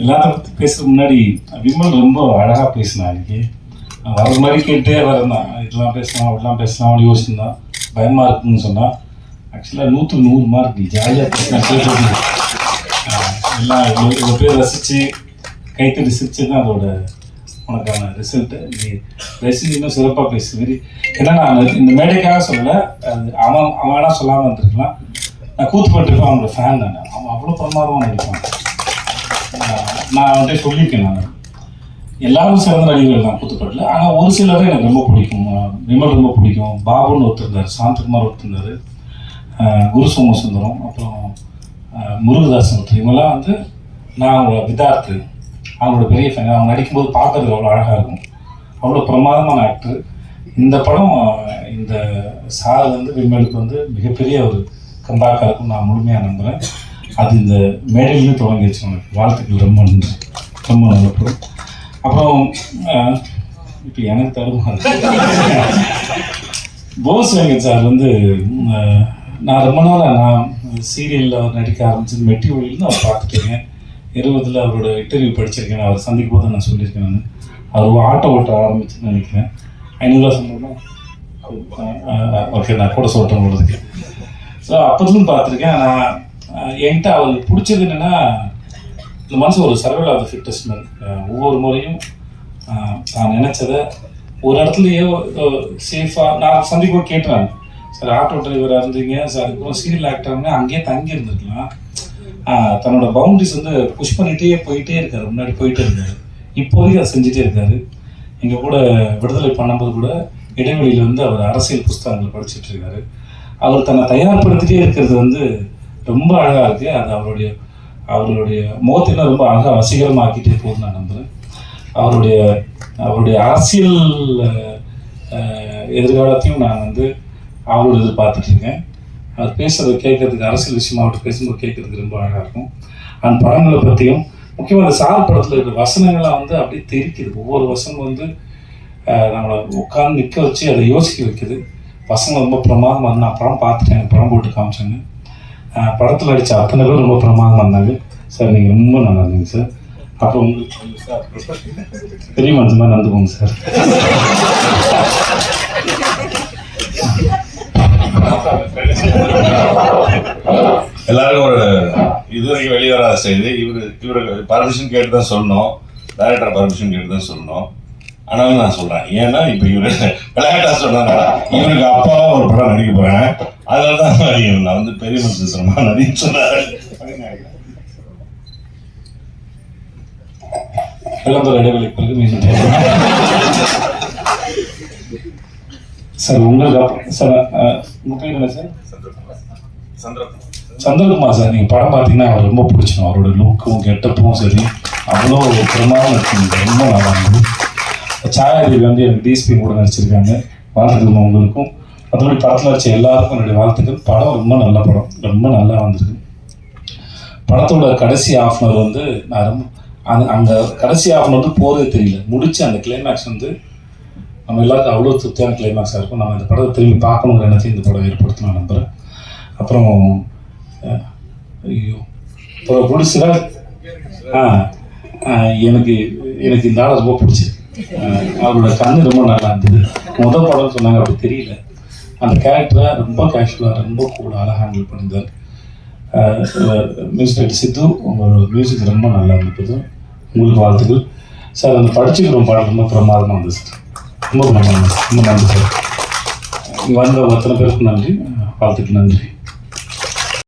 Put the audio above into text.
எல்லாத்த பற்றி பேசுறதுக்கு முன்னாடி விமல் ரொம்ப அழகாக பேசினான் இன்னைக்கு அவர் வர மாதிரி கேட்டே வரந்தான் இதெல்லாம் பேசலாம் அப்படிலாம் பேசலாம்னு யோசிச்சுருந்தான் பயமாக இருக்குன்னு சொன்னான் ஆக்சுவலாக நூற்று நூறு மார்க் ஜாலியாக பேசினா கேட்டு எல்லாம் இவ்வளோ இவ்வளோ பேர் ரசித்து கைத்தடி சிரிச்சு தான் அதோட உனக்கான ரிசல்ட்டு நீ ரசித்து இன்னும் சிறப்பாக பேசு. ஏன்னா நான் இந்த மேடைக்காக சொல்லலை. அது அவன் அவன் சொல்லாமல் இருந்திருக்கலாம். நான் கூத்து கூத்துப்பட்டிருக்கேன் அவனோட ஃபேன் நான். அவன் அவ்வளோ பிரமாதமாக நினைப்பான் நான் வந்து சொல்லியிருக்கேன் நான். எல்லாரும் சிறந்த நடிகர்கள் தான் கூத்துப்பட்டில் ஆனால் ஒரு சிலரை எனக்கு ரொம்ப பிடிக்கும். விமல் ரொம்ப பிடிக்கும். பாபுன்னு ஒருத்தர் இருந்தார் சாந்தகுமார் ஒருத்தருந்தார். குரு சோமசுந்தரம் அப்புறம் முருகதாசன் ஒருத்தர். இவங்கெல்லாம் வந்து நான் அவங்களோட விதார்த்து. அவங்களோட பெரிய ஃபேன் அவங்க நடிக்கும்போது பார்க்கறதுக்கு அவ்வளோ அழகாக இருக்கும். அவ்வளோ பிரமாதமான ஆக்டர் இந்த படம் இந்த சார் வந்து விமலுக்கு வந்து மிகப்பெரிய ஒரு கம்பாக்காக இருக்கும் நான் முழுமையாக நம்புகிறேன் அது இந்த மேடையிலேயே தொடங்கிடுச்சு எனக்கு வாழ்த்துக்கள். ரொம்ப நன்றி. ரொம்ப நல்லப்படும் அப்புறம் இப்போ எனக்கு தருமா? போஸ் வெங்கட் சார் வந்து நான் ரொம்ப நாளாக நான் சீரியலில் அவர் நடிக்க ஆரம்பிச்சது மெட்டி ஒளியிலேருந்து அவர் பார்த்துருக்கேன் இருபதில் அவரோட இன்டர்வியூ படிச்சிருக்கேன். அவர் சந்திக்கும் போது நான் சொல்லியிருக்கேன் நான். அவர் ஆட்டோ ஓட்ட ஆரம்பிச்சுன்னு நினைக்கிறேன். ஐநூறுரூவா சொன்னோம்னா ஓகே நான் கூட சொல்கிறேன் உங்களுக்கு. ஸோ அப்போதும் பார்த்துருக்கேன். நான் என்கிட்ட அவருக்கு பிடிச்சது என்னென்னா இந்த மனசு ஒரு சர்வைவல் ஆஃப் த மேன் ஒவ்வொரு முறையும் நான் நினச்சதை ஒரு இடத்துலையோ சேஃபாக நான் சந்திக்கும் கேட்டேன் சார் ஆட்டோ டிரைவராக இருந்தீங்க சார் அதுக்கப்புறம் சீரியல் ஆக்டர்னு அங்கேயே தங்கி இருந்திருக்கலாம் தன்னோட பவுண்டரிஸ் வந்து புஷ் பண்ணிகிட்டே போயிட்டே இருக்காரு முன்னாடி போயிட்டே இருக்காரு இப்போதைக்கு அதை செஞ்சுட்டே இருக்காரு. எங்கள் கூட விடுதலை பண்ணும்போது கூட இடைவெளியில் வந்து அவர் அரசியல் புஸ்தகங்கள் படிச்சுட்டு இருக்காரு. அவர் தன்னை தயார்படுத்திட்டே இருக்கிறது வந்து ரொம்ப அழகாக இருக்குது அது அவருடைய அவருடைய முகத்தையும் ரொம்ப அழகாக வசீகரமாக்கிட்டே போகுதுன்னு நான் நம்புகிறேன் அவருடைய அவருடைய அரசியல் எதிர்காலத்தையும் நான் வந்து அவரோட எதிர்பார்த்துட்டு இருக்கேன் அவர் பேசுறத கேட்கறதுக்கு அரசியல் விஷயமா அவர்கிட்ட பேசும்போது கேட்கறதுக்கு ரொம்ப அழகாக இருக்கும். அந்த படங்களை பற்றியும் முக்கியமாக அந்த சார் படத்தில் இருக்கிற வசனங்கள்லாம் வந்து அப்படியே தெரிக்குது. ஒவ்வொரு வசனம் வந்து நம்மளை உட்காந்து நிற்க வச்சு அதை யோசிக்க வைக்குது. பசங்க ரொம்ப பிரமாதமாக வந்து நான் படம் பார்த்துட்டேன் படம் போட்டு காமிச்சாங்க படத்தில் அடித்த அத்தனை பேர் ரொம்ப பிரமாதமாக இருந்தாங்க. சார் நீங்கள் ரொம்ப நல்லா இருந்தீங்க சார். அப்புறம் உங்களுக்கு சார் பெரிய மனசு மாதிரி நடந்துக்கோங்க சார். எல்லாருக்கும் ஒரு இதுவரைக்கும் வெளியே வராத செய்தி. இவரு இவருக்கு பர்மிஷன் கேட்டு தான் சொல்லணும் டைரக்டர் பர்மிஷன் கேட்டு தான் சொல்லணும் ஆனாலும் நான் சொல்றேன். ஏன்னா இப்போ இவரு விளையாட்டா சொன்னதுனால இவருக்கு அப்பாவா ஒரு படம் நடிக்க போறேன். அதனால தான் நான் வந்து பெரிய மனுஷன் சொன்னா நடிக்க சொன்னாரு. விளம்பர இடைவெளிக்கு பிறகு மீண்டும். சார் உங்களுக்கு சார் உங்க பேர் என்ன சார்? சந்திரகுமார். சார் நீங்கள் படம் பார்த்தீங்கன்னா அவர் ரொம்ப பிடிச்சிடும் அவரோட லுக்கும் கெட்டப்பும் சரி அவ்வளோ பிரமாதம் இருக்குங்க ரொம்ப நல்லா இருந்தது. சாயாதேவி வந்து எனக்கு டிஎஸ்பி கூட நடிச்சிருக்காங்க. வாழ்த்துக்கள் உங்களுக்கும். மற்றபடி படத்தில் வச்ச எல்லாருக்கும் என்னுடைய வாழ்த்துக்கள். படம் ரொம்ப நல்ல படம். ரொம்ப நல்லா வந்திருக்கு. படத்தோட கடைசி ஆஃப் அன் வந்து நான் ரொம்ப அந்த அந்த கடைசி ஆஃப் அன் வந்து போகிறதே தெரியல. முடிச்சு அந்த கிளைமேக்ஸ் வந்து நம்ம எல்லாருக்கும் அவ்வளோ திருப்தியான கிளைமேக்ஸாக இருக்கும். நம்ம இந்த படத்தை திரும்பி பார்க்கணுங்கிற எண்ணத்தையும் இந்த படம் ஏற்படுத்தும் நான் நம்புகிறேன் அப்புறம் ஐயோ. அப்புறம் பிடிச்சதா ஆ எனக்கு எனக்கு இந்த ஆளை ரொம்ப பிடிச்சிருக்கு. அவரோட கண்ணு ரொம்ப நல்லா இருந்தது. முதல் படம் சொன்னாங்க அப்படி தெரியல. அந்த கேரக்டரை ரொம்ப கேஷுவலாக ரொம்ப கூலாக ஹேண்டில் பண்ணியிருந்தார். மியூசிக் சித்து உங்களோட மியூசிக் ரொம்ப நல்லா இருந்தது. உங்களுக்கு வாழ்த்துக்கள். சார் அந்த படிச்சுக்கிறோம் ரொம்ப ரொம்ப பிரமாதமாக இருந்தது சார் ரொம்ப பிரமாதம் ரொம்ப நன்றி சார். வந்த அத்தனை பேருக்கு நன்றி வாழ்த்துக்கள் நன்றி.